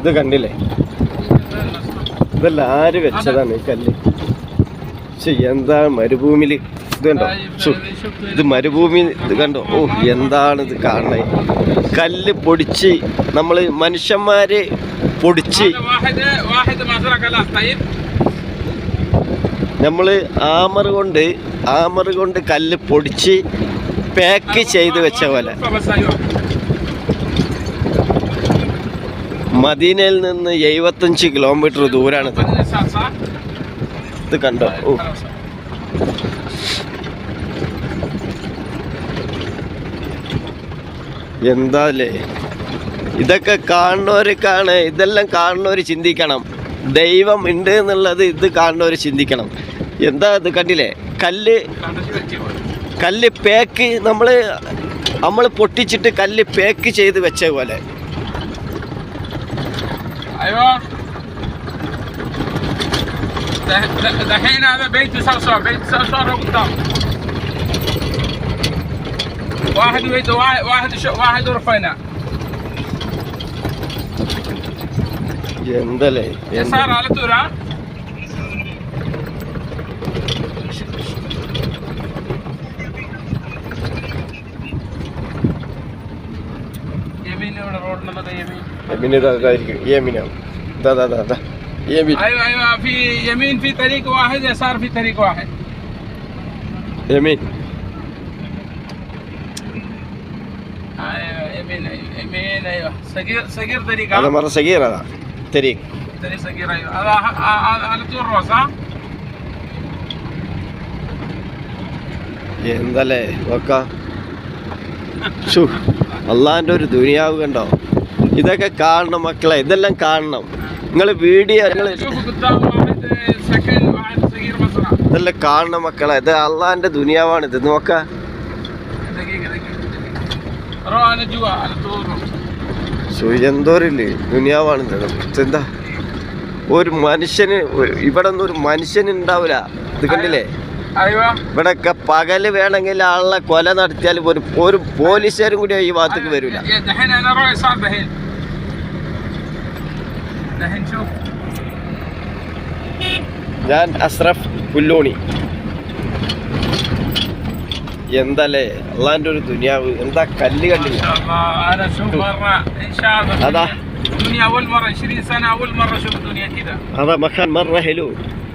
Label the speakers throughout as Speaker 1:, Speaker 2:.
Speaker 1: ഇത് കണ്ടില്ലേ? ഇതെല്ലാം ആര് വെച്ചതാണ് ഈ കല്ല്? എന്താ മരുഭൂമിയിൽ ഇത് കണ്ടോ? ഇത് മരുഭൂമി ഇത് കണ്ടോ? ഓ എന്താണ് ഇത് കാണണേ? കല്ല് പൊടിച്ച് നമ്മൾ മനുഷ്യന്മാരെ പൊടിച്ച് നമ്മൾ ആമർ കൊണ്ട് ആമർ കൊണ്ട് കല്ല് പൊടിച്ച് പാക്ക് ചെയ്ത് വെച്ച പോലെ. മദീനയിൽ നിന്ന് എഴുപത്തഞ്ച് കിലോമീറ്റർ ദൂരാണിത് ഇത്. കണ്ടോ? ഓ. എന്താല്ലേ ഇതൊക്കെ കാണുന്നവർക്കാണ് ഇതെല്ലാം കാണുന്നവർ ചിന്തിക്കണം. ദൈവം ഉണ്ട് എന്നുള്ളത് ഇത് കാണുന്നവർ ചിന്തിക്കണം. എന്താ ഇത് കണ്ടില്ലേ? കല്ല് കല്ല് പേക്ക് നമ്മൾ നമ്മൾ പൊട്ടിച്ചിട്ട് കല്ല് പേക്ക് ചെയ്ത് വെച്ച പോലെ.
Speaker 2: أيوه. دحين هذا بيت صرصور بيت صرصور قدام. واحد بيت واحد واحد واحد ورفينا
Speaker 1: ينبلع.
Speaker 2: يسار على طول ها؟ दा दा दा दा يمين ايوه ايوه في يمين في طريق واحد يسار في طريق واحد
Speaker 1: يمين
Speaker 2: ايوه يمين ايوه يمين ايوه صغير صغير طريق هذا
Speaker 1: مره صغير هذا طريق
Speaker 2: طريق صغير ايوه هذا على طول روس ها
Speaker 1: ఏందలే ఒక చూ അള്ളാന്റെ ഒരു ദുനിയാവ് കണ്ടോ? ഇതൊക്കെ കാണണം മക്കളെ ഇതെല്ലാം കാണണം. നിങ്ങൾ വീഡിയോ നിങ്ങൾ ഇതെല്ലാം കാണണം മക്കളെ ഇത് അള്ളാന്റെ ദുനിയാവാണ് ഇത് നോക്ക. സുയന്തോരില്ലേ ദുനിയാവാണ് എന്താ ഒരു മനുഷ്യന് ഇവിടെ ഒന്നും ഒരു മനുഷ്യനുണ്ടാവില്ല ഇത് കണ്ടില്ലേ? ഇവിടെയൊക്കെ പകല് വേണമെങ്കിൽ ആളെ കൊല നടത്തിയാൽ ഒരു ഒരു പോലീസുകാരും കൂടി ഈ ഭാഗത്തേക്ക് വരില്ല
Speaker 2: يا دحين انا روحي صعبه هين دحين شوف
Speaker 1: ഞാൻ അസ്രഫ് പുല്ലോണി എന്തല്ലേ അള്ളാന്റെ ഒരു ദുനിയാവ് എന്താ കല്ല്
Speaker 2: ما
Speaker 1: കണ്ടില്ല
Speaker 2: شاء الله انا اشوف مره ان شاء الله
Speaker 1: هذا؟
Speaker 2: الدنيا اول مره 20 سنه اول مره اشوف الدنيا كذا
Speaker 1: هذا مكان مرة حلو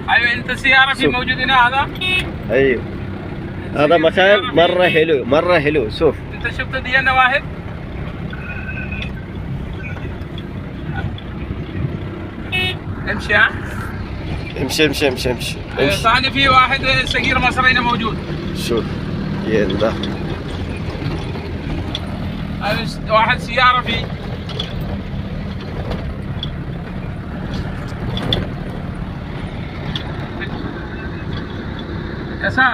Speaker 2: ايوه انت سياره في
Speaker 1: شوف.
Speaker 2: موجود هنا هذا
Speaker 1: أيوه. هذا مكان مرة حلو مرة حلو. شوف.
Speaker 2: أنت شفت ديانه واحد؟ امشي ها؟
Speaker 1: امشي امشي امشي امشي. امشي.
Speaker 2: ثاني في واحد صغير مصري موجود.
Speaker 1: شوف. يندا
Speaker 2: هذا واحد سيارة في ਐਸਾ